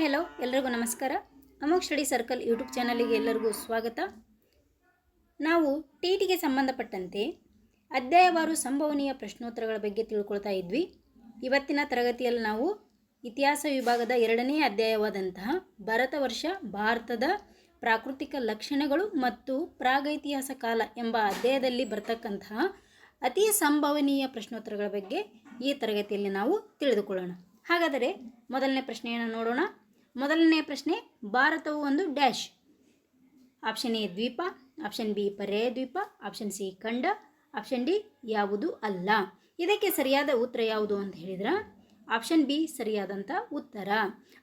Hello ಎಲ್ಲರಿಗೂ ನಮಸ್ಕಾರ. ಅಮೋಕ್ ಸ್ಟಡಿ ಸರ್ಕಲ್ ಯೂಟ್ಯೂಬ್ ಚಾನಲಿಗೆ ಎಲ್ಲರಿಗೂ ಸ್ವಾಗತ. ನಾವು ಟಿ ಟಿಗೆ ಸಂಬಂಧಪಟ್ಟಂತೆ ಅಧ್ಯಾಯವಾರು ಸಂಭವನೀಯ ಪ್ರಶ್ನೋತ್ತರಗಳ ಬಗ್ಗೆ ತಿಳ್ಕೊಳ್ತಾ ಇದ್ವಿ. ಇವತ್ತಿನ ತರಗತಿಯಲ್ಲಿ ನಾವು ಇತಿಹಾಸ ವಿಭಾಗದ ಎರಡನೇ ಅಧ್ಯಾಯವಾದಂತಹ ಭಾರತ ವರ್ಷ, ಭಾರತದ ಪ್ರಾಕೃತಿಕ ಲಕ್ಷಣಗಳು ಮತ್ತು ಪ್ರಾಗೈತಿಹಾಸ ಕಾಲ ಎಂಬ ಅಧ್ಯಾಯದಲ್ಲಿ ಬರ್ತಕ್ಕಂತಹ ಅತಿ ಸಂಭವನೀಯ ಪ್ರಶ್ನೋತ್ತರಗಳ ಬಗ್ಗೆ ಈ ತರಗತಿಯಲ್ಲಿ ನಾವು ತಿಳಿದುಕೊಳ್ಳೋಣ. ಹಾಗಾದರೆ ಮೊದಲನೇ ಪ್ರಶ್ನೆಯನ್ನು ನೋಡೋಣ. ಮೊದಲನೇ ಪ್ರಶ್ನೆ, ಭಾರತವು ಒಂದು ಡ್ಯಾಶ್. ಆಪ್ಷನ್ ಎ ದ್ವೀಪ, ಆಪ್ಷನ್ ಬಿ ಪರ್ಯಾಯ ದ್ವೀಪ ಆಪ್ಷನ್ ಸಿ ಖಂಡ, ಆಪ್ಷನ್ ಡಿ ಯಾವುದು ಅಲ್ಲ. ಇದಕ್ಕೆ ಸರಿಯಾದ ಉತ್ತರ ಯಾವುದು ಅಂತ ಹೇಳಿದ್ರೆ? ಆಪ್ಷನ್ ಬಿ ಸರಿಯಾದಂಥ ಉತ್ತರ.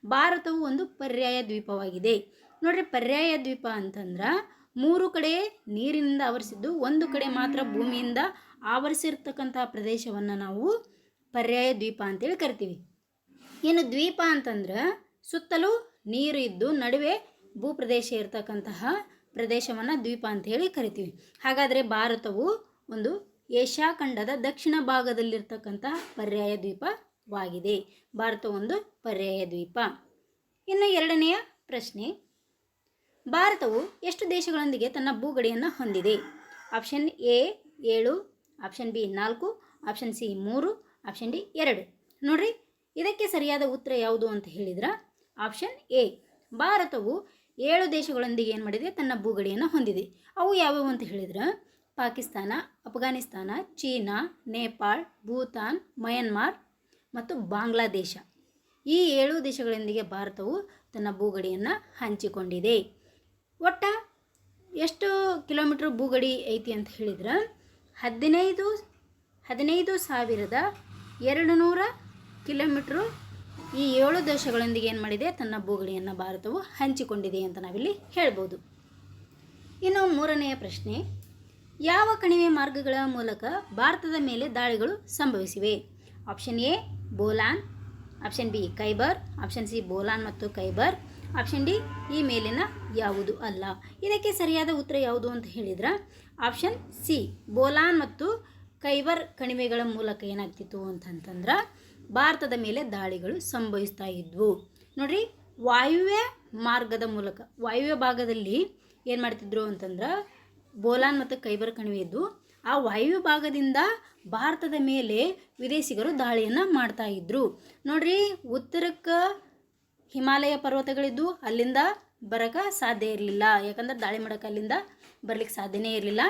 ಭಾರತವು ಒಂದು ಪರ್ಯಾಯ ದ್ವೀಪವಾಗಿದೆ. ನೋಡ್ರಿ, ಪರ್ಯಾಯ ದ್ವೀಪ ಅಂತಂದ್ರೆ ಮೂರು ಕಡೆ ನೀರಿನಿಂದ ಆವರಿಸಿದ್ದು, ಒಂದು ಕಡೆ ಮಾತ್ರ ಭೂಮಿಯಿಂದ ಆವರಿಸಿರ್ತಕ್ಕಂಥ ಪ್ರದೇಶವನ್ನು ನಾವು ಪರ್ಯಾಯ ದ್ವೀಪ ಅಂತೇಳಿ ಕರಿತೀವಿ. ಏನು ದ್ವೀಪ ಅಂತಂದ್ರೆ ಸುತ್ತಲೂ ನೀರು ಇದ್ದು ನಡುವೆ ಭೂಪ್ರದೇಶ ಇರತಕ್ಕಂತಹ ಪ್ರದೇಶವನ್ನು ದ್ವೀಪ ಅಂತ ಹೇಳಿ ಕರಿತೀವಿ. ಹಾಗಾದರೆ ಭಾರತವು ಒಂದು ಏಷ್ಯಾ ಖಂಡದ ದಕ್ಷಿಣ ಭಾಗದಲ್ಲಿರ್ತಕ್ಕಂತಹ ಪರ್ಯಾಯ ದ್ವೀಪವಾಗಿದೆ. ಭಾರತ ಒಂದು ಪರ್ಯಾಯ ದ್ವೀಪ. ಇನ್ನು ಎರಡನೆಯ ಪ್ರಶ್ನೆ. ಭಾರತವು ಎಷ್ಟು ದೇಶಗಳೊಂದಿಗೆ ತನ್ನ ಭೂಗಡಿಯನ್ನು ಹೊಂದಿದೆ? ಆಪ್ಷನ್ ಎ ಏಳು, ಆಪ್ಷನ್ ಬಿ ನಾಲ್ಕು, ಆಪ್ಷನ್ ಸಿ ಮೂರು, ಆಪ್ಷನ್ ಡಿ ಎರಡು. ನೋಡ್ರಿ, ಇದಕ್ಕೆ ಸರಿಯಾದ ಉತ್ತರ ಯಾವುದು ಅಂತ ಹೇಳಿದ್ರೆ? ಆಪ್ಷನ್ ಎ ಭಾರತವು ಏಳು ದೇಶಗಳೊಂದಿಗೆ ಏನು ಮಾಡಿದೆ? ತನ್ನ ಭೂಗಡಿಯನ್ನು ಹೊಂದಿದೆ. ಅವು ಯಾವುವು ಅಂತ ಹೇಳಿದ್ರೆ? ಪಾಕಿಸ್ತಾನ, ಅಫ್ಘಾನಿಸ್ತಾನ, ಚೀನಾ, ನೇಪಾಳ್, ಭೂತಾನ್, ಮಯನ್ಮಾರ್ ಮತ್ತು ಬಾಂಗ್ಲಾದೇಶ. ಈ ಏಳು ದೇಶಗಳೊಂದಿಗೆ ಭಾರತವು ತನ್ನ ಭೂಗಡಿಯನ್ನು ಹಂಚಿಕೊಂಡಿದೆ. ಒಟ್ಟ ಎಷ್ಟು ಕಿಲೋಮೀಟ್ರ್ ಭೂಗಡಿ ಐತಿ ಅಂತ ಹೇಳಿದ್ರೆ? ಹದಿನೈದು ಹದಿನೈದು ಸಾವಿರದ ಎರಡು ನೂರ ಕಿಲೋಮೀಟ್ರು ಈ ಏಳು ದೇಶಗಳೊಂದಿಗೆ ಏನು ಮಾಡಿದೆ? ತನ್ನ ಭೂಗಳಿಯನ್ನು ಭಾರತವು ಹಂಚಿಕೊಂಡಿದೆ ಅಂತ ನಾವಿಲ್ಲಿ ಹೇಳ್ಬೋದು. ಇನ್ನು ಮೂರನೆಯ ಪ್ರಶ್ನೆ, ಯಾವ ಕಣಿವೆ ಮಾರ್ಗಗಳ ಮೂಲಕ ಭಾರತದ ಮೇಲೆ ದಾಳಿಗಳು ಸಂಭವಿಸಿವೆ? Option A, Bolan. Option B Khyber option C, Bolan ಮತ್ತು ಕೈಬರ್ ಆಪ್ಷನ್ ಡಿ, ಈ ಮೇಲಿನ ಯಾವುದು ಅಲ್ಲ. ಇದಕ್ಕೆ ಸರಿಯಾದ ಉತ್ತರ ಯಾವುದು ಅಂತ ಹೇಳಿದ್ರೆ, ಆಪ್ಷನ್ ಸಿ, ಬೋಲಾನ್ ಮತ್ತು ಕೈಬರ್ ಕಣಿವೆಗಳ ಮೂಲಕ ಏನಾಗ್ತಿತ್ತು ಅಂತಂತಂದ್ರೆ ಭಾರತದ ಮೇಲೆ ದಾಳಿಗಳು ಸಂಭವಿಸ್ತಾ ಇದ್ವು. ನೋಡ್ರಿ, ವಾಯುವ್ಯ ಮಾರ್ಗದ ಮೂಲಕ, ವಾಯುವ್ಯ ಭಾಗದಲ್ಲಿ ಏನು ಮಾಡ್ತಿದ್ರು ಅಂತಂದ್ರೆ ಬೋಲಾನ್ ಮತ್ತು ಕೈಬರ್ ಕಣಿವೆ ಇದ್ದು ಆ ವಾಯುವ್ಯ ಭಾಗದಿಂದ ಭಾರತದ ಮೇಲೆ ವಿದೇಶಿಗರು ದಾಳಿಯನ್ನು ಮಾಡ್ತಾ ಇದ್ರು. ನೋಡ್ರಿ, ಉತ್ತರಕ್ಕೆ ಹಿಮಾಲಯ ಪರ್ವತಗಳಿದ್ದು ಅಲ್ಲಿಂದ ಬರಕ್ಕೆ ಸಾಧ್ಯ ಇರಲಿಲ್ಲ. ಯಾಕಂದ್ರೆ ದಾಳಿ ಮಾಡೋಕೆ ಅಲ್ಲಿಂದ ಬರ್ಲಿಕ್ಕೆ ಸಾಧ್ಯನೇ ಇರಲಿಲ್ಲ.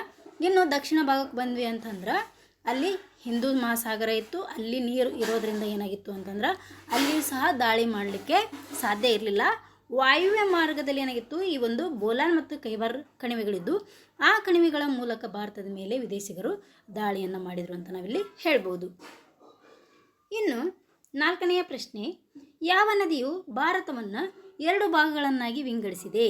ಇನ್ನು ದಕ್ಷಿಣ ಭಾಗಕ್ಕೆ ಬಂದ್ವಿ ಅಂತಂದ್ರೆ ಅಲ್ಲಿ ಹಿಂದೂ ಮಹಾಸಾಗರ ಇತ್ತು, ಅಲ್ಲಿ ನೀರು ಇರೋದ್ರಿಂದ ಏನಾಗಿತ್ತು ಅಂತಂದ್ರೆ ಅಲ್ಲಿಯೂ ಸಹ ದಾಳಿ ಮಾಡಲಿಕ್ಕೆ ಸಾಧ್ಯ ಇರಲಿಲ್ಲ. ವಾಯುವ್ಯ ಮಾರ್ಗದಲ್ಲಿ ಏನಾಗಿತ್ತು, ಈ ಒಂದು ಬೋಲಾನ್ ಮತ್ತು ಕೈವರ್ ಕಣಿವೆಗಳಿದ್ದು, ಆ ಕಣಿವೆಗಳ ಮೂಲಕ ಭಾರತದ ಮೇಲೆ ವಿದೇಶಿಗರು ದಾಳಿಯನ್ನು ಮಾಡಿದರು ಅಂತ ನಾವಿಲ್ಲಿ ಹೇಳ್ಬೋದು. ಇನ್ನು ನಾಲ್ಕನೆಯ ಪ್ರಶ್ನೆ, ಯಾವ ನದಿಯು ಭಾರತವನ್ನು ಎರಡು ಭಾಗಗಳನ್ನಾಗಿ ವಿಂಗಡಿಸಿದೆ?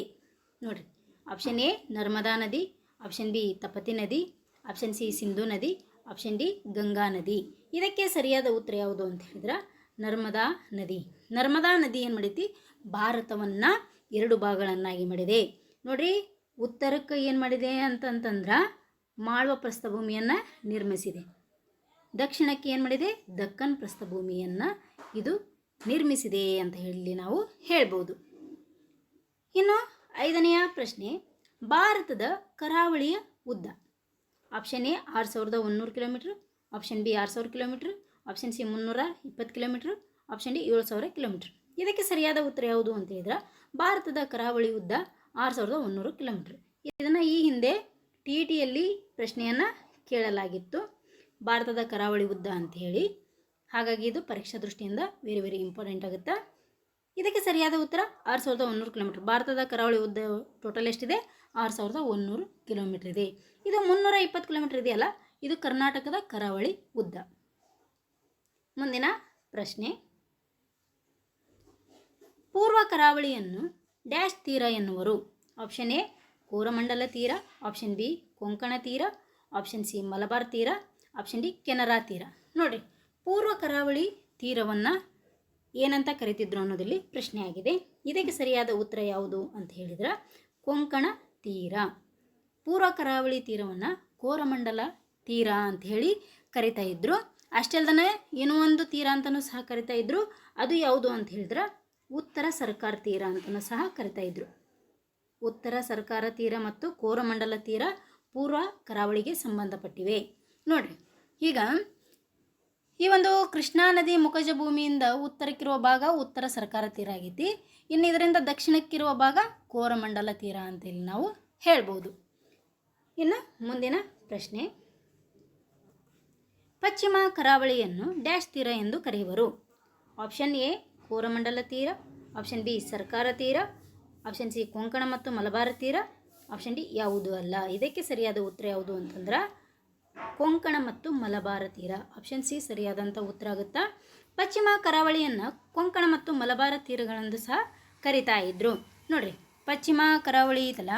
ನೋಡಿರಿ ಆಪ್ಷನ್ ಎ ನರ್ಮದಾ ನದಿ ಆಪ್ಷನ್ ಬಿ ತಪತಿ ನದಿ ಆಪ್ಷನ್ ಸಿ ಸಿಂಧು ನದಿ ಆಪ್ಷನ್ ಡಿ ಗಂಗಾ ನದಿ ಇದಕ್ಕೆ ಸರಿಯಾದ ಉತ್ತರ ಯಾವುದು ಅಂತ ಹೇಳಿದ್ರೆ, ನರ್ಮದಾ ನದಿ. ನರ್ಮದಾ ನದಿ ಏನು ಮಾಡೈತಿ ಭಾರತವನ್ನು ಎರಡು ಭಾಗಗಳನ್ನಾಗಿ ಮಾಡಿದೆ. ನೋಡ್ರಿ, ಉತ್ತರಕ್ಕೆ ಏನು ಮಾಡಿದೆ ಅಂತಂತಂದ್ರೆ ಮಾಳ್ವ ಪ್ರಸ್ಥಭೂಮಿಯನ್ನು ನಿರ್ಮಿಸಿದೆ. ದಕ್ಷಿಣಕ್ಕೆ ಏನು ಮಾಡಿದೆ? ದಕ್ಕನ್ ಪ್ರಸ್ಥಭೂಮಿಯನ್ನು ಇದು ನಿರ್ಮಿಸಿದೆ ಅಂತ ಹೇಳಿ ನಾವು ಹೇಳ್ಬೋದು. ಇನ್ನು ಐದನೆಯ ಪ್ರಶ್ನೆ, ಭಾರತದ ಕರಾವಳಿಯ ಉದ್ದ. ಆಪ್ಷನ್ ಎ ಆರು ಸಾವಿರದ ಒಂದೂರು ಕಿಲೋಮೀಟ್ರ್. ಆಪ್ಷನ್ ಬಿ ಆರು ಸಾವಿರ ಕಿಲೋಮೀಟ್ರ್. ಆಪ್ಷನ್ ಸಿ ಮುನ್ನೂರ ಇಪ್ಪತ್ತು ಕಿಲೋಮೀಟ್ರ್. ಆಪ್ಷನ್ ಡಿ ಏಳು ಸಾವಿರ ಕಿಲೋಮೀಟ್ರ್. ಇದಕ್ಕೆ ಸರಿಯಾದ ಉತ್ತರ ಯಾವುದು ಅಂತ ಹೇಳಿದ್ರೆ, ಭಾರತದ ಕರಾವಳಿ ಉದ್ದ ಆರು ಸಾವಿರದ ಒಂದೂರು ಕಿಲೋಮೀಟ್ರ್. ಇದನ್ನು ಈ ಹಿಂದೆ ಟಿ ಇ ಟಿಯಲ್ಲಿ ಪ್ರಶ್ನೆಯನ್ನು ಕೇಳಲಾಗಿತ್ತು. ಭಾರತದ ಕರಾವಳಿ ಉದ್ದ ಅಂತ ಹೇಳಿ. ಹಾಗಾಗಿ ಇದು ಪರೀಕ್ಷಾ ದೃಷ್ಟಿಯಿಂದ ವೆರಿ ವೆರಿ ಇಂಪಾರ್ಟೆಂಟ್ ಆಗುತ್ತೆ? ಇದಕ್ಕೆ ಸರಿಯಾದ ಉತ್ತರ ಆರು ಸಾವಿರದ ಒಂದೂರು ಕಿಲೋಮೀಟ್ರ್. ಭಾರತದ ಕರಾವಳಿ ಉದ್ದ ಟೋಟಲ್ ಎಷ್ಟಿದೆ? ಆರು ಸಾವಿರದ ಒಂದೂರು ಕಿಲೋಮೀಟ್ರ್ ಇದೆ. ಇದು ಮುನ್ನೂರ ಇಪ್ಪತ್ತು ಕಿಲೋಮೀಟ್ರ್ ಇದೆಯಲ್ಲ, ಇದು ಕರ್ನಾಟಕದ ಕರಾವಳಿ ಉದ್ದ. ಮುಂದಿನ ಪ್ರಶ್ನೆ. ಪೂರ್ವ ಕರಾವಳಿಯನ್ನು ಡ್ಯಾಶ್ ತೀರ ಎನ್ನುವರು. ಆಪ್ಷನ್ ಎ, ಕೋರಮಂಡಲ ತೀರ ಆಪ್ಷನ್ ಬಿ, ಕೊಂಕಣ ತೀರ ಆಪ್ಷನ್ ಸಿ, ಮಲಬಾರ್ ತೀರ ಆಪ್ಷನ್ ಡಿ, ಕೆನರಾ ತೀರ. ನೋಡಿರಿ ಪೂರ್ವ ಕರಾವಳಿ ತೀರವನ್ನು ಏನಂತ ಕರಿತಿದ್ರು ಅನ್ನೋದಿಲ್ಲಿ ಪ್ರಶ್ನೆ ಆಗಿದೆ. ಇದಕ್ಕೆ ಸರಿಯಾದ ಉತ್ತರ ಯಾವುದು ಅಂತ ಹೇಳಿದ್ರೆ, ಕೊಂಕಣ ತೀರ. ಪೂರ್ವ ಕರಾವಳಿ ತೀರವನ್ನು ಕೋರಮಂಡಲ ತೀರ ಅಂತ ಹೇಳಿ ಕರಿತಾ ಇದ್ರು. ಅಷ್ಟೇ ಅಲ್ದನೆ ಏನೋ ಒಂದು ತೀರ ಅಂತಲೂ ಸಹ ಕರಿತಾ ಇದ್ರು. ಅದು ಯಾವುದು ಅಂತ ಹೇಳಿದ್ರೆ, ಉತ್ತರ ಸರ್ಕಾರ ತೀರ ಅಂತಲೂ ಸಹ ಕರಿತಾ ಇದ್ರು. ಉತ್ತರ ಸರ್ಕಾರ ತೀರ ಮತ್ತು ಕೋರಮಂಡಲ ತೀರ ಪೂರ್ವ ಕರಾವಳಿಗೆ ಸಂಬಂಧಪಟ್ಟಿವೆ. ನೋಡ್ರಿ, ಈಗ ಈ ಒಂದು ಕೃಷ್ಣಾ ನದಿ ಮುಖಜ ಭೂಮಿಯಿಂದ ಉತ್ತರಕ್ಕಿರುವ ಭಾಗ ಉತ್ತರ ಸರ್ಕಾರ ತೀರ ಆಗೈತಿ. ಇನ್ನು ಇದರಿಂದ ದಕ್ಷಿಣಕ್ಕಿರುವ ಭಾಗ ಕೋರಮಂಡಲ ತೀರ ಅಂತೇಳಿ ನಾವು ಹೇಳ್ಬೋದು. ಇನ್ನು ಮುಂದಿನ ಪ್ರಶ್ನೆ. ಪಶ್ಚಿಮ ಕರಾವಳಿಯನ್ನು ಡ್ಯಾಶ್ ತೀರ ಎಂದು ಕರೆಯುವರು. ಆಪ್ಷನ್ ಎ, ಕೋರಮಂಡಲ ತೀರ. ಆಪ್ಷನ್ ಬಿ, ಸರ್ಕಾರ ತೀರ. ಆಪ್ಷನ್ ಸಿ, ಕೊಂಕಣ ಮತ್ತು ಮಲಬಾರ ತೀರ. ಆಪ್ಷನ್ ಡಿ, ಯಾವುದು ಅಲ್ಲ. ಇದಕ್ಕೆ ಸರಿಯಾದ ಉತ್ತರ ಯಾವುದು ಅಂತಂದ್ರೆ ಕೊಂಕಣ ಮತ್ತು ಮಲಬಾರ ತೀರ. ಆಪ್ಷನ್ ಸಿ ಸರಿಯಾದಂಥ ಉತ್ತರ ಆಗುತ್ತಾ? ಪಶ್ಚಿಮ ಕರಾವಳಿಯನ್ನು ಕೊಂಕಣ ಮತ್ತು ಮಲಬಾರ ತೀರಗಳೆಂದು ಸಹ ಕರಿತಾ ಇದ್ರು. ನೋಡ್ರಿ, ಪಶ್ಚಿಮ ಕರಾವಳಿ ಇದಲ್ಲ,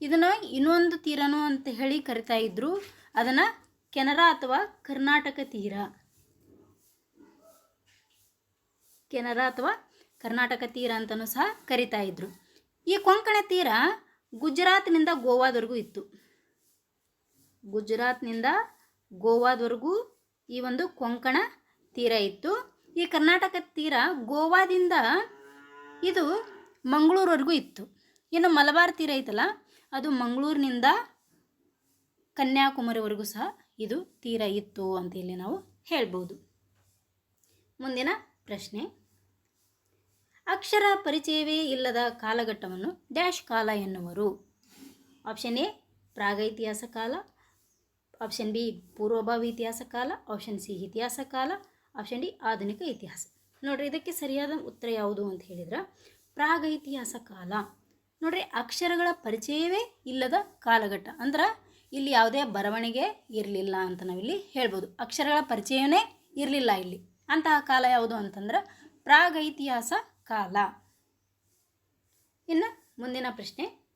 ಇದನ್ನು ಇನ್ನೊಂದು ತೀರನು ಅಂತ ಹೇಳಿ ಕರಿತಾ ಇದ್ರು. ಅದನ್ನು ಕೆನರಾ ಅಥವಾ ಕರ್ನಾಟಕ ತೀರ. ಕೆನರಾ ಅಥವಾ ಕರ್ನಾಟಕ ತೀರ ಅಂತಲೂ ಸಹ ಕರಿತಾ ಇದ್ರು. ಈ ಕೊಂಕಣ ತೀರ ಗುಜರಾತ್ನಿಂದ ಗೋವಾದವರೆಗೂ ಇತ್ತು. ಗುಜರಾತ್ನಿಂದ ಗೋವಾದವರೆಗೂ ಈ ಒಂದು ಕೊಂಕಣ ತೀರ ಇತ್ತು. ಈ ಕರ್ನಾಟಕ ತೀರ ಗೋವಾದಿಂದ ಇದು ಮಂಗಳೂರವರೆಗೂ ಇತ್ತು. ಇನ್ನು ಮಲಬಾರ್ ತೀರ ಐತಲ್ಲ, ಅದು ಮಂಗಳೂರಿನಿಂದ ಕನ್ಯಾಕುಮಾರಿವರೆಗೂ ಸಹ ಇದು ತೀರ ಇತ್ತು ಅಂತ ಇಲ್ಲಿ ನಾವು ಹೇಳ್ಬೋದು. ಮುಂದಿನ ಪ್ರಶ್ನೆ. ಅಕ್ಷರ ಪರಿಚಯವೇ ಇಲ್ಲದ ಕಾಲಘಟ್ಟವನ್ನು ಡ್ಯಾಶ್ ಕಾಲ ಎನ್ನುವರು. ಆಪ್ಷನ್ ಎ, ಪ್ರಾಗೈತಿಹಾಸ ಕಾಲ ಆಪ್ಷನ್ ಬಿ ಪೂರ್ವಭಾವಿ ಇತಿಹಾಸ ಕಾಲ. ಆಪ್ಷನ್ ಸಿ ಇತಿಹಾಸ ಕಾಲ. ಆಪ್ಷನ್ ಡಿ ಆಧುನಿಕ ಇತಿಹಾಸ. ನೋಡ್ರಿ, ಇದಕ್ಕೆ ಸರಿಯಾದ ಉತ್ತರ ಯಾವುದು ಅಂತ ಹೇಳಿದ್ರೆ, ಪ್ರಾಗ ಇತಿಹಾಸ ಕಾಲ. ನೋಡ್ರಿ, ಅಕ್ಷರಗಳ ಪರಿಚಯವೇ ಇಲ್ಲದ ಕಾಲಘಟ್ಟ. ಅಂದ್ರೆ, ಇಲ್ಲಿ ಯಾವುದೇ ಬರವಣಿಗೆ ಇರಲಿಲ್ಲ ಅಂತ ನಾವಿಲ್ಲಿ ಹೇಳ್ಬೋದು. ಅಕ್ಷರಗಳ ಪರಿಚಯವೇ ಇರಲಿಲ್ಲ ಇಲ್ಲಿ. ಅಂತಹ ಕಾಲ ಯಾವುದು ಅಂತಂದ್ರೆ, ಪ್ರಾಗ ಇತಿಹಾಸ ಕಾಲ. ಇನ್ನು ಮುಂದಿನ ಪ್ರಶ್ನೆ,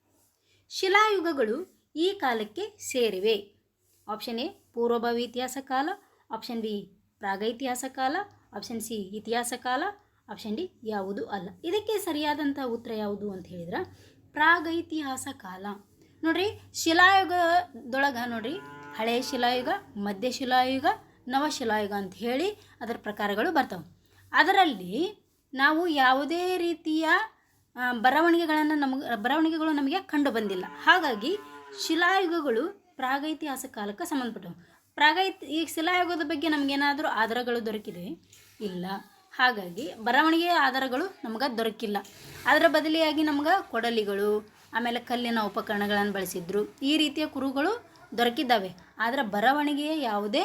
ಶಿಲಾಯುಗಗಳು ಈ ಕಾಲಕ್ಕೆ ಸೇರಿವೆ. ಆಪ್ಷನ್ ಎ ಪೂರ್ವಭಾವಿ ಇತಿಹಾಸ ಕಾಲ. ಆಪ್ಷನ್ ಬಿ ಪ್ರಾಗೈತಿಹಾಸ ಕಾಲ. ಆಪ್ಷನ್ ಸಿ ಇತಿಹಾಸ ಕಾಲ. ಆಪ್ಷನ್ ಡಿ ಯಾವುದು ಅಲ್ಲ. ಇದಕ್ಕೆ ಸರಿಯಾದಂಥ ಉತ್ತರ ಯಾವುದು ಅಂತ ಹೇಳಿದ್ರೆ ಪ್ರಾಗೈತಿಹಾಸ ಕಾಲ. ನೋಡ್ರಿ, ಶಿಲಾಯುಗದೊಳಗೆ ನೋಡ್ರಿ ಹಳೆಯ ಶಿಲಾಯುಗ, ಮಧ್ಯ ಶಿಲಾಯುಗ ನವಶಿಲಾಯುಗ ಅಂತ ಹೇಳಿ ಅದರ ಪ್ರಕಾರಗಳು ಬರ್ತವೆ. ಅದರಲ್ಲಿ ನಾವು ಯಾವುದೇ ರೀತಿಯ ಬರವಣಿಗೆಗಳನ್ನು ನಮಗೆ, ಬರವಣಿಗೆಗಳು ನಮಗೆ ಕಂಡು ಬಂದಿಲ್ಲ. ಹಾಗಾಗಿ ಶಿಲಾಯುಗಗಳು ಪ್ರಾಗೈತಿಹಾಸ ಕಾಲಕ್ಕೆ ಸಂಬಂಧಪಟ್ಟವು. ಪ್ರಾಗೈತಿ, ಈ ಶಿಲಾಯುಗದ ಬಗ್ಗೆ ನಮಗೇನಾದರೂ ಆಧಾರಗಳು ದೊರಕಿದೆ? ಇಲ್ಲ. ಹಾಗಾಗಿ ಬರವಣಿಗೆಯ ಆಧಾರಗಳು ನಮ್ಗೆ ದೊರಕಿಲ್ಲ. ಅದರ ಬದಲಿಯಾಗಿ ನಮ್ಗೆ ಕೊಡಲಿಗಳು, ಆಮೇಲೆ ಕಲ್ಲಿನ ಉಪಕರಣಗಳನ್ನು ಬಳಸಿದ್ರು, ಈ ರೀತಿಯ ಕುರುಗಳು ದೊರಕಿದ್ದಾವೆ. ಆದರೆ ಬರವಣಿಗೆಯ ಯಾವುದೇ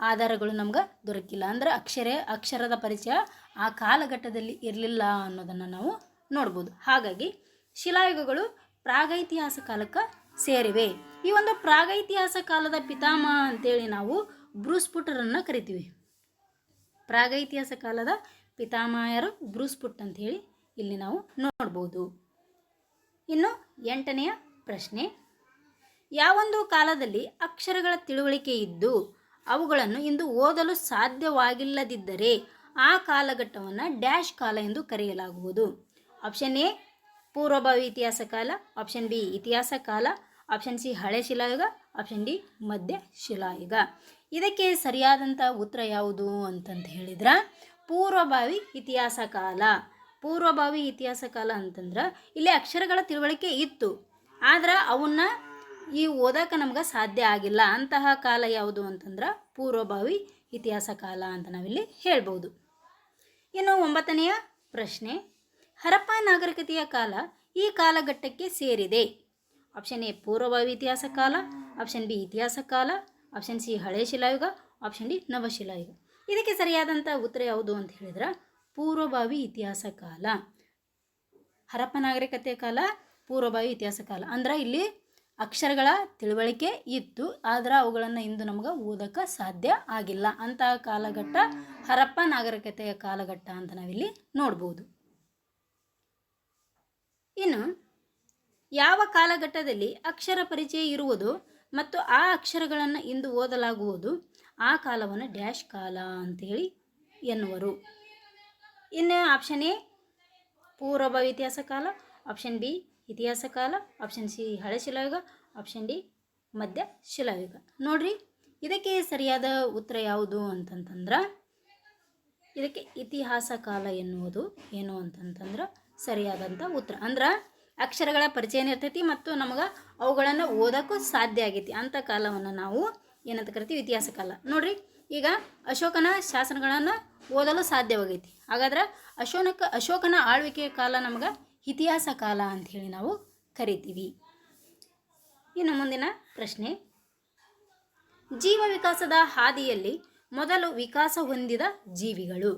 ಆಧಾರಗಳು ನಮ್ಗೆ ದೊರಕಿಲ್ಲ. ಅಂದರೆ ಅಕ್ಷರ, ಅಕ್ಷರದ ಪರಿಚಯ ಆ ಕಾಲಘಟ್ಟದಲ್ಲಿ ಇರಲಿಲ್ಲ ಅನ್ನೋದನ್ನು ನಾವು ನೋಡ್ಬೋದು. ಹಾಗಾಗಿ ಶಿಲಾಯುಗಗಳು ಪ್ರಾಗೈತಿಹಾಸ ಕಾಲಕ್ಕೆ ಸೇರಿವೆ. ಈ ಒಂದು ಪ್ರಾಗೈತಿಹಾಸ ಕಾಲದ ಪಿತಾಮಹ ಅಂತೇಳಿ ನಾವು ಬ್ರೂಸ್ಪುಟರನ್ನು ಕರಿತೀವಿ. ಪ್ರಾಗೈತಿಹಾಸ ಕಾಲದ ಪಿತಾಮಹರು ಬ್ರೂಸ್ಪುಟ್ ಅಂಥೇಳಿ ಇಲ್ಲಿ ನಾವು ನೋಡ್ಬೋದು. ಇನ್ನು ಎಂಟನೆಯ ಪ್ರಶ್ನೆ, ಯಾವೊಂದು ಕಾಲದಲ್ಲಿ ಅಕ್ಷರಗಳ ತಿಳುವಳಿಕೆ ಇದ್ದು ಅವುಗಳನ್ನು ಇಂದು ಓದಲು ಸಾಧ್ಯವಾಗಿಲ್ಲದಿದ್ದರೆ ಆ ಕಾಲಘಟ್ಟವನ್ನು ಡ್ಯಾಶ್ ಕಾಲ ಎಂದು ಕರೆಯಲಾಗುವುದು. ಆಪ್ಷನ್ ಎ, ಪೂರ್ವಭಾವಿ ಇತಿಹಾಸ ಕಾಲ, ಆಪ್ಷನ್ ಬಿ, ಇತಿಹಾಸ ಕಾಲ ಆಪ್ಷನ್ ಸಿ ಹಳೆ ಶಿಲಾಯುಗ, ಆಪ್ಷನ್ ಡಿ ಮಧ್ಯ ಶಿಲಾಯುಗ. ಇದಕ್ಕೆ ಸರಿಯಾದಂಥ ಉತ್ತರ ಯಾವುದು ಅಂತಂತ ಹೇಳಿದ್ರೆ, ಪೂರ್ವಭಾವಿ ಇತಿಹಾಸ ಕಾಲ. ಪೂರ್ವಭಾವಿ ಇತಿಹಾಸ ಕಾಲ ಅಂತಂದ್ರೆ ಇಲ್ಲಿ ಅಕ್ಷರಗಳ ತಿಳುವಳಿಕೆ ಇತ್ತು, ಆದ್ರೆ ಅವನ್ನ ಈ ಓದಕ್ಕೆ ನಮ್ಗೆ ಸಾಧ್ಯ ಆಗಿಲ್ಲ. ಅಂತಹ ಕಾಲ ಯಾವುದು ಅಂತಂದ್ರೆ ಪೂರ್ವಭಾವಿ ಇತಿಹಾಸ ಕಾಲ ಅಂತ ನಾವಿಲ್ಲಿ ಹೇಳ್ಬೋದು ಇನ್ನು ಒಂಬತ್ತನೆಯ ಪ್ರಶ್ನೆ ಹರಪ್ಪ ನಾಗರಿಕತೆಯ ಕಾಲ ಈ ಕಾಲಘಟ್ಟಕ್ಕೆ ಸೇರಿದೆ. ಆಪ್ಷನ್ ಎ ಪೂರ್ವಭಾವಿ ಇತಿಹಾಸ ಕಾಲ. ಆಪ್ಷನ್ ಬಿ ಇತಿಹಾಸ ಕಾಲ. ಆಪ್ಷನ್ ಸಿ ಹಳೆ ಶಿಲಾಯುಗ. ಆಪ್ಷನ್ ಡಿ ನವಶಿಲಾಯುಗ ಇದಕ್ಕೆ ಸರಿಯಾದಂಥ ಉತ್ತರ ಯಾವುದು ಅಂತ ಹೇಳಿದ್ರೆ, ಪೂರ್ವಭಾವಿ ಇತಿಹಾಸ ಕಾಲ. ಹರಪ್ಪ ನಾಗರಿಕತೆ ಕಾಲ, ಪೂರ್ವಭಾವಿ ಇತಿಹಾಸ ಕಾಲ. ಅಂದ್ರೆ ಇಲ್ಲಿ ಅಕ್ಷರಗಳ ತಿಳುವಳಿಕೆ ಇತ್ತು, ಆದ್ರೆ ಅವುಗಳನ್ನು ಇಂದು ನಮ್ಗೆ ಓದಕ್ಕೆ ಸಾಧ್ಯ ಆಗಿಲ್ಲ. ಅಂತಹ ಕಾಲಘಟ್ಟ, ಹರಪ್ಪ ನಾಗರಿಕತೆಯ ಕಾಲಘಟ್ಟ ಅಂತ ನಾವಿಲ್ಲಿ ನೋಡ್ಬೋದು. ಇನ್ನು ಯಾವ ಕಾಲಘಟ್ಟದಲ್ಲಿ ಅಕ್ಷರ ಪರಿಚಯ ಇರುವುದು ಮತ್ತು ಆ ಅಕ್ಷರಗಳನ್ನು ಇಂದು ಓದಲಾಗುವುದು, ಆ ಕಾಲವನ್ನು ಡ್ಯಾಶ್ ಕಾಲ ಅಂತೇಳಿ ಎನ್ನುವರು. ಇನ್ನು ಆಪ್ಷನ್ ಎ, ಪೂರ್ವಭಾವಿ ಇತಿಹಾಸ ಕಾಲ ಆಪ್ಷನ್ ಬಿ, ಇತಿಹಾಸ ಕಾಲ ಆಪ್ಷನ್ ಸಿ, ಹಳೆ ಶಿಲಾಯುಗ ಆಪ್ಷನ್ ಡಿ, ಮಧ್ಯ ಶಿಲಾಯುಗ. ನೋಡ್ರಿ, ಇದಕ್ಕೆ ಸರಿಯಾದ ಉತ್ತರ ಯಾವುದು ಅಂತಂತಂದ್ರೆ, ಇದಕ್ಕೆ ಇತಿಹಾಸ ಕಾಲ ಎನ್ನುವುದು ಏನು ಅಂತಂತಂದ್ರೆ ಸರಿಯಾದಂಥ ಉತ್ತರ. ಅಂದ್ರೆ ಅಕ್ಷರಗಳ ಪರಿಚಯ ಇರ್ತೈತಿ ಮತ್ತು ನಮಗೆ ಅವುಗಳನ್ನು ಓದೋಕ್ಕೂ ಸಾಧ್ಯ ಆಗೈತಿ. ಅಂಥ ಕಾಲವನ್ನು ನಾವು ಏನಂತ ಕರಿತೀವಿ? ಇತಿಹಾಸ ಕಾಲ. ನೋಡ್ರಿ, ಈಗ ಅಶೋಕನ ಶಾಸನಗಳನ್ನು ಓದಲು ಸಾಧ್ಯವಾಗೈತಿ. ಹಾಗಾದ್ರೆ ಅಶೋನಕ, ಅಶೋಕನ ಆಳ್ವಿಕೆಯ ಕಾಲ ನಮಗೆ ಇತಿಹಾಸ ಕಾಲ ಅಂಥೇಳಿ ನಾವು ಕರಿತೀವಿ. ಇನ್ನು ಮುಂದಿನ ಪ್ರಶ್ನೆ. ಜೀವ ವಿಕಾಸದ ಹಾದಿಯಲ್ಲಿ ಮೊದಲು ವಿಕಾಸ ಹೊಂದಿದ ಜೀವಿಗಳು.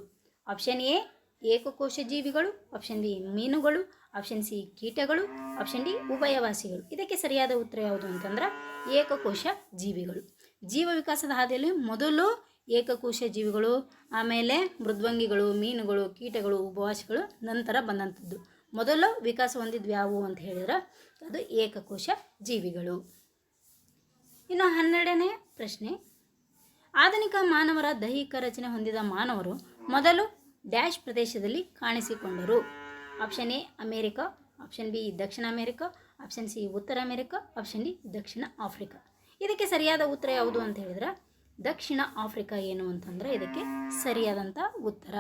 ಆಪ್ಷನ್ ಎ ಏಕಕೋಶ ಜೀವಿಗಳು ಆಪ್ಷನ್ ಬಿ ಮೀನುಗಳು ಆಪ್ಷನ್ ಸಿ ಕೀಟಗಳು ಆಪ್ಷನ್ ಡಿ ಉಭಯವಾಸಿಗಳು. ಇದಕ್ಕೆ ಸರಿಯಾದ ಉತ್ತರ ಯಾವುದು ಅಂತಂದ್ರೆ ಏಕಕೋಶ ಜೀವಿಗಳು. ಜೀವ ವಿಕಾಸದ ಹಾದಿಯಲ್ಲಿ ಮೊದಲು ಏಕಕೋಶ ಜೀವಿಗಳು, ಆಮೇಲೆ ಮೃದ್ವಂಗಿಗಳು, ಮೀನುಗಳು, ಕೀಟಗಳು, ಉಪವಾಸಿಗಳು, ನಂತರ ಬಂದಂಥದ್ದು. ಮೊದಲು ವಿಕಾಸ ಹೊಂದಿದ್ವು ಯಾವುವು ಅಂತ ಹೇಳಿದ್ರೆ ಅದು ಏಕಕೋಶ ಜೀವಿಗಳು. ಇನ್ನು ಹನ್ನೆರಡನೇ ಪ್ರಶ್ನೆ. ಆಧುನಿಕ ಮಾನವರ ದೈಹಿಕ ರಚನೆ ಹೊಂದಿದ ಮಾನವರು ಮೊದಲು ಡ್ಯಾಶ್ ಪ್ರದೇಶದಲ್ಲಿ ಕಾಣಿಸಿಕೊಂಡರು. Option A, America. Option B, Dakshina America. Option C, ಉತ್ತರ ಅಮೇರಿಕ. ಆಪ್ಷನ್ ಡಿ, ದಕ್ಷಿಣ ಆಫ್ರಿಕಾ. ಇದಕ್ಕೆ ಸರಿಯಾದ ಉತ್ತರ ಯಾವುದು ಅಂತ ಹೇಳಿದ್ರೆ, ದಕ್ಷಿಣ ಆಫ್ರಿಕಾ ಏನು ಅಂತಂದರೆ ಇದಕ್ಕೆ ಸರಿಯಾದಂಥ ಉತ್ತರ.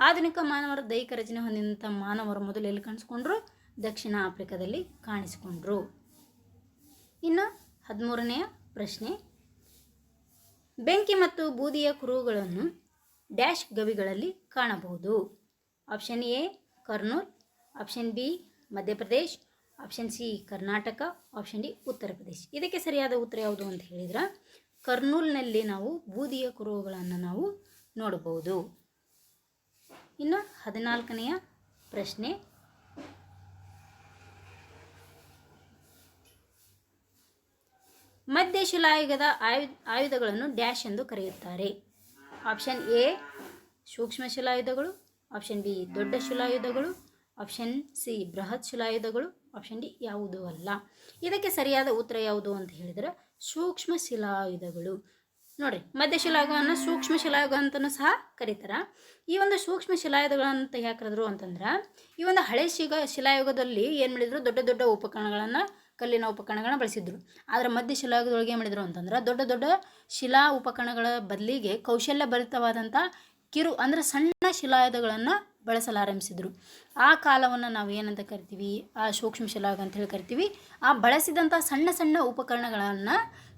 ಆಧುನಿಕ ಮಾನವರ ದೈಹಿಕ ರಚನೆ ಹೊಂದಿದಂಥ ಮಾನವರು ಮೊದಲು ಎಲ್ಲಿ ಕಾಣಿಸ್ಕೊಂಡ್ರು? ದಕ್ಷಿಣ ಆಫ್ರಿಕಾದಲ್ಲಿ ಕಾಣಿಸಿಕೊಂಡ್ರು. ಇನ್ನು ಹದಿಮೂರನೆಯ ಪ್ರಶ್ನೆ, ಬೆಂಕಿ ಮತ್ತು ಬೂದಿಯ ಕುರುಹುಗಳನ್ನು ಡ್ಯಾಶ್ ಗವಿಗಳಲ್ಲಿ ಕಾಣಬಹುದು. Option A, Kurnool. Option B, Madhya Pradesh. Option C, Karnataka. Option D, Uttar Pradesh. ಇದಕ್ಕೆ ಸರಿಯಾದ ಉತ್ತರ ಯಾವುದು ಅಂತ ಹೇಳಿದ್ರೆ, ಕರ್ನೂಲ್ನಲ್ಲಿ ನಾವು ಬೂದಿಯ ಕುರುಹುಗಳನ್ನು ನಾವು ನೋಡಬಹುದು. ಇನ್ನು ಹದಿನಾಲ್ಕನೆಯ ಪ್ರಶ್ನೆ. ಮಧ್ಯ ಶಿಲಾಯುಗದ ಆಯು, ಆಯುಧಗಳನ್ನು ಡ್ಯಾಶ್ ಎಂದು ಕರೆಯುತ್ತಾರೆ. ಆಪ್ಷನ್ ಎ ಸೂಕ್ಷ್ಮ ಶಿಲಾಯುಧಗಳು. ಆಪ್ಷನ್ ಬಿ ದೊಡ್ಡ ಶಿಲಾಯುಧಗಳು. ಆಪ್ಷನ್ ಸಿ ಬೃಹತ್ ಶಿಲಾಯುಧಗಳು. ಆಪ್ಷನ್ ಡಿ ಯಾವುದೂ ಅಲ್ಲ. ಇದಕ್ಕೆ ಸರಿಯಾದ ಉತ್ತರ ಯಾವುದು ಅಂತ ಹೇಳಿದರೆ, ಸೂಕ್ಷ್ಮ ಶಿಲಾಯುಧಗಳು. ನೋಡಿರಿ, ಮಧ್ಯ ಶಿಲಾಯುಗವನ್ನು ಸೂಕ್ಷ್ಮ ಶಿಲಾಯುಗ ಅಂತಲೂ ಸಹ ಕರೀತಾರೆ. ಈ ಒಂದು ಸೂಕ್ಷ್ಮ ಶಿಲಾಯುಧಗಳಂತ ಯಾಕೆ ಕರೆದ್ರು ಅಂತಂದ್ರೆ, ಈ ಒಂದು ಹಳೆ ಶಿಗ, ಶಿಲಾಯುಗದಲ್ಲಿ ಏನು ಮಾಡಿದ್ರು, ದೊಡ್ಡ ದೊಡ್ಡ ಉಪಕರಣಗಳನ್ನು ಕಲ್ಲಿನ ಉಪಕರಣಗಳನ್ನ ಬಳಸಿದ್ರು. ಆದರೆ ಮಧ್ಯ ಶಿಲಾಗದೊಳಗೆ ಏನು ಮಾಡಿದ್ರು ಅಂತಂದ್ರೆ ದೊಡ್ಡ ದೊಡ್ಡ ಶಿಲಾ ಉಪಕರಣಗಳ ಬದಲಿಗೆ ಕೌಶಲ್ಯ ಭರಿತವಾದಂಥ ಕಿರು ಅಂದರೆ ಸಣ್ಣ ಶಿಲಾಯುಧಗಳನ್ನು ಬಳಸಲಾರಂಭಿಸಿದರು. ಆ ಕಾಲವನ್ನು ನಾವು ಏನಂತ ಕರಿತೀವಿ? ಆ ಸೂಕ್ಷ್ಮ ಶಿಲಾಯುಗ ಅಂತ ಹೇಳಿ ಕರಿತೀವಿ. ಆ ಬಳಸಿದಂಥ ಸಣ್ಣ ಸಣ್ಣ ಉಪಕರಣಗಳನ್ನು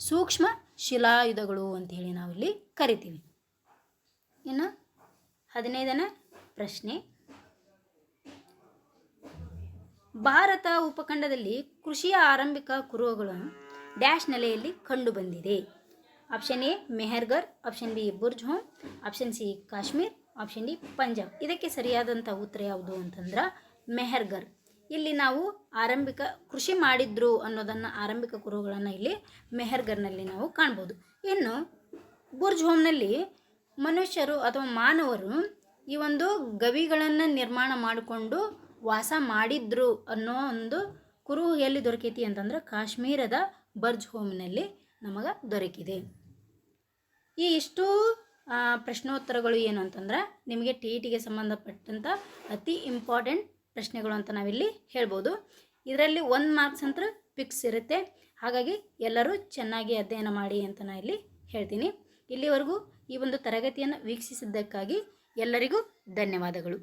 ಸೂಕ್ಷ್ಮ ಶಿಲಾಯುಧಗಳು ಅಂತೇಳಿ ನಾವಿಲ್ಲಿ ಕರಿತೀವಿ. ಇನ್ನು ಹದಿನೈದನೇ ಪ್ರಶ್ನೆ. ಭಾರತ ಉಪಖಂಡದಲ್ಲಿ ಕೃಷಿಯ ಆರಂಭಿಕ ಕುರುಹುಗಳು ಡ್ಯಾಶ್ ನೆಲೆಯಲ್ಲಿ ಕಂಡುಬಂದಿದೆ. Option A Mehrgarh option B Burzahom option C Kashmir. Option D Punjab. ಇದಕ್ಕೆ ಸರಿಯಾದಂಥ ಉತ್ತರ ಯಾವುದು ಅಂತಂದ್ರೆ ಮೆಹರ್ಗರ್ ಇಲ್ಲಿ ನಾವು ಆರಂಭಿಕ ಕೃಷಿ ಮಾಡಿದ್ರು ಅನ್ನೋದನ್ನು ಆರಂಭಿಕ ಕುರುಹುಗಳನ್ನು ಇಲ್ಲಿ ಮೆಹರ್ಗರ್ನಲ್ಲಿ ನಾವು ಕಾಣ್ಬೋದು. ಇನ್ನು ಬುರ್ಜ್ ಹೋಮ್ನಲ್ಲಿ ಮನುಷ್ಯರು ಅಥವಾ ಮಾನವರು ಈ ಒಂದು ಗವಿಗಳನ್ನು ನಿರ್ಮಾಣ ಮಾಡಿಕೊಂಡು ವಾಸ ಮಾಡಿದ್ರು ಅನ್ನೋ ಒಂದು ಕುರುಹು ಎಲ್ಲಿ ದೊರಕೈತಿ ಅಂತಂದ್ರೆ ಕಾಶ್ಮೀರದ ಬರ್ಜ್ ಹೋಮ್ನಲ್ಲಿ ನಮಗೆ ದೊರಕಿದೆ. ಈ ಇಷ್ಟು ಪ್ರಶ್ನೋತ್ತರಗಳು ಏನು ಅಂತಂದ್ರೆ ನಿಮಗೆ ಟಿ ಟಿಗೆ ಸಂಬಂಧಪಟ್ಟಂಥ ಅತಿ ಇಂಪಾರ್ಟೆಂಟ್ ಪ್ರಶ್ನೆಗಳು ಅಂತ ನಾವಿಲ್ಲಿ ಹೇಳ್ಬೋದು. ಇದರಲ್ಲಿ ಒಂದು ಮಾರ್ಕ್ಸ್ ಅಂತ ಫಿಕ್ಸ್ ಇರುತ್ತೆ. ಹಾಗಾಗಿ ಎಲ್ಲರೂ ಚೆನ್ನಾಗಿ ಅಧ್ಯಯನ ಮಾಡಿ ಅಂತ ನಾನು ಇಲ್ಲಿ ಹೇಳ್ತೀನಿ. ಇಲ್ಲಿವರೆಗೂ ಈ ಒಂದು ತರಗತಿಯನ್ನು ವೀಕ್ಷಿಸಿದ್ದಕ್ಕಾಗಿ ಎಲ್ಲರಿಗೂ ಧನ್ಯವಾದಗಳು.